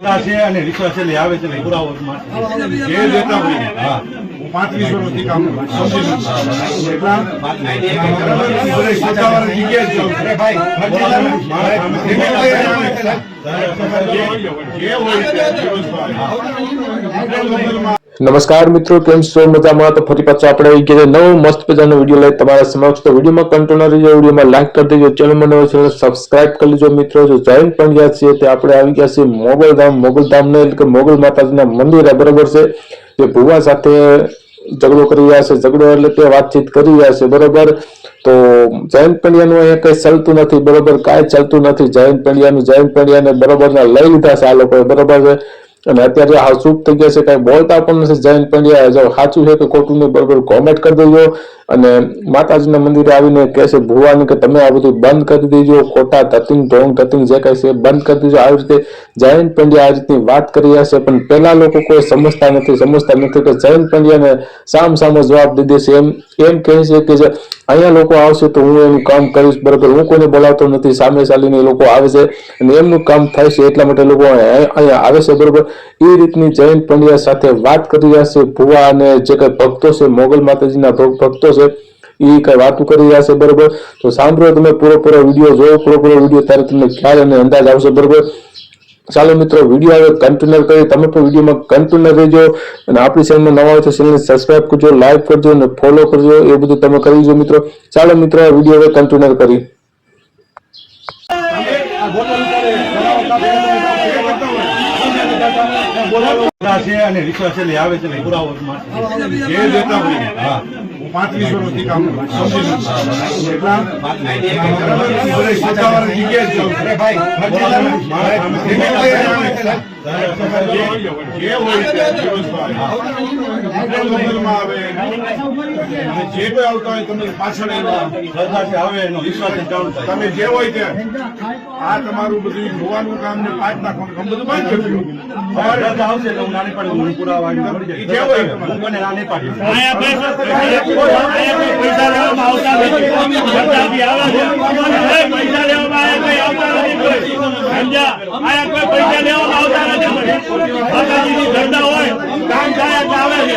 છે અને વિશ્વાસ એટલે આવે છે પુરાવો પાંત્રીસ વર્ષથી કામ છું. જ છું. હોય. નમસ્કાર મિત્રો, કેમ છો? મજામાં? તો ફરી પાછો આપણે આવી ગયા નવો મસ્ત મજાનો વીડિયો લઈ તમારા સમક્ષ. તો વિડીયોમાં કન્ટિન્યુ રહેજો વિડીયોમાં લાઈક કરી દેજો ચેનલમાં નવો છે સબસ્ક્રાઇબ કરી લેજો મિત્રો. જો જોઈન પણ ગયા છીએ, તે આપણે આવી ગયા છીએ મોગલ મોગલધામ મોગલધામ ને એટલે કે મોગલ માતાજીના મંદિરે, બરોબર છે? જે ભુવા સાથે ઝઘડો કરી રહ્યા છે, ઝઘડો એટલે કે વાતચીત કરી રહ્યા છે, બરોબર? તો જયંત પંડ્યાનું અહીંયા કઈ ચાલતું નથી, બરોબર? કાંઈ ચાલતું નથી જયંત પંડ્યાનું. જયંત પંડ્યાને બરોબર લઈ લીધા છે આ લોકોએ, બરોબર છે? અને અત્યારે હાલ ચૂપ થઈ ગયા છે, કઈ બોલતા પણ નથી. જયંત પંડ્યા જો સાચું છે કે ખોટું ને બરોબર કોમેન્ટ કરી દેજો. અને માતાજીના મંદિરે આવીને કહે છે ભુવાની કે તમે આ બધું બંધ કરી દેજો, ખોટા તતિંગ ઢોંગ તતિંગ જે કઈ છે બંધ કરી દેજો. આવી રીતે જયંત પંડ્યા આ રીતની વાત કરી રહ્યા છે, પણ પેલા લોકો કોઈ સમજતા નથી. સમજતા નથી કે જયંત પંડ્યાને સામ સામો જવાબ દઈ છે એમ એમ કહે છે કે અહીંયા લોકો આવશે તો હું એનું કામ કરીશ. બરાબર, હું કોઈને બોલાવતો નથી. સામે ચાલીને લોકો આવે છે અને એમનું કામ થાય છે એટલા માટે લોકો અહીંયા આવે છે. બરોબર, એ રીતની જયંત પંડ્યા સાથે વાત કરી રહ્યા છે. ભુવા અને જે કઈ ભક્તો છે, મોગલ માતાજીના ભક્તો છે, એ કઈ વાતો કરી રહ્યા છે. બરોબર, તો સાંભળો તમે પૂરો પૂરો વીડિયો, જોવો પૂરો પૂરો વીડિયો, ત્યારે તમને ખ્યાલ અને અંદાજ આવશે. બરોબર ચાલો મિત્રો વીડિયો હવે કન્ટિન્યુ કરી તમે પણ વિડીયોમાં કન્ટિન્યુ રહેજો અને આપણી ચેનલમાં નવા હોય તો ચેનલને સબસ્ક્રાઇબ કરજો લાઈક કરજો અને ફોલો કરજો. એ બધું તમે કરી દો મિત્રો. ચાલો મિત્રો વીડિયો હવે કન્ટિન્યુ કરી. પૂરા છે અને વિશ્વાસ એટલે આવે છે ને પુરાવો માટે. જે દેતા હોય હા. વર્ષથી કામ જ કોઈ આવતા હોય તમે પાછળ આવે એનો વિશ્વાસ તમે જે હોય તે. આ તમારું બધું જોવાનું કામ ને પાંચ નાખવાનું કામ બધું બંધ શ્રદ્ધા આવશે હું નાની પાડી હું પુરાવા હું કોઈને ના નહીં પાડી. આયા પૈસા લેવામાં આવતા નથી પૈસા લેવામાં સમજ્યા આયા કોઈ પૈસા લેવામાં આવતા નથી માતાજીની શ્રદ્ધા હોય કામ થાય એટલે આવે છે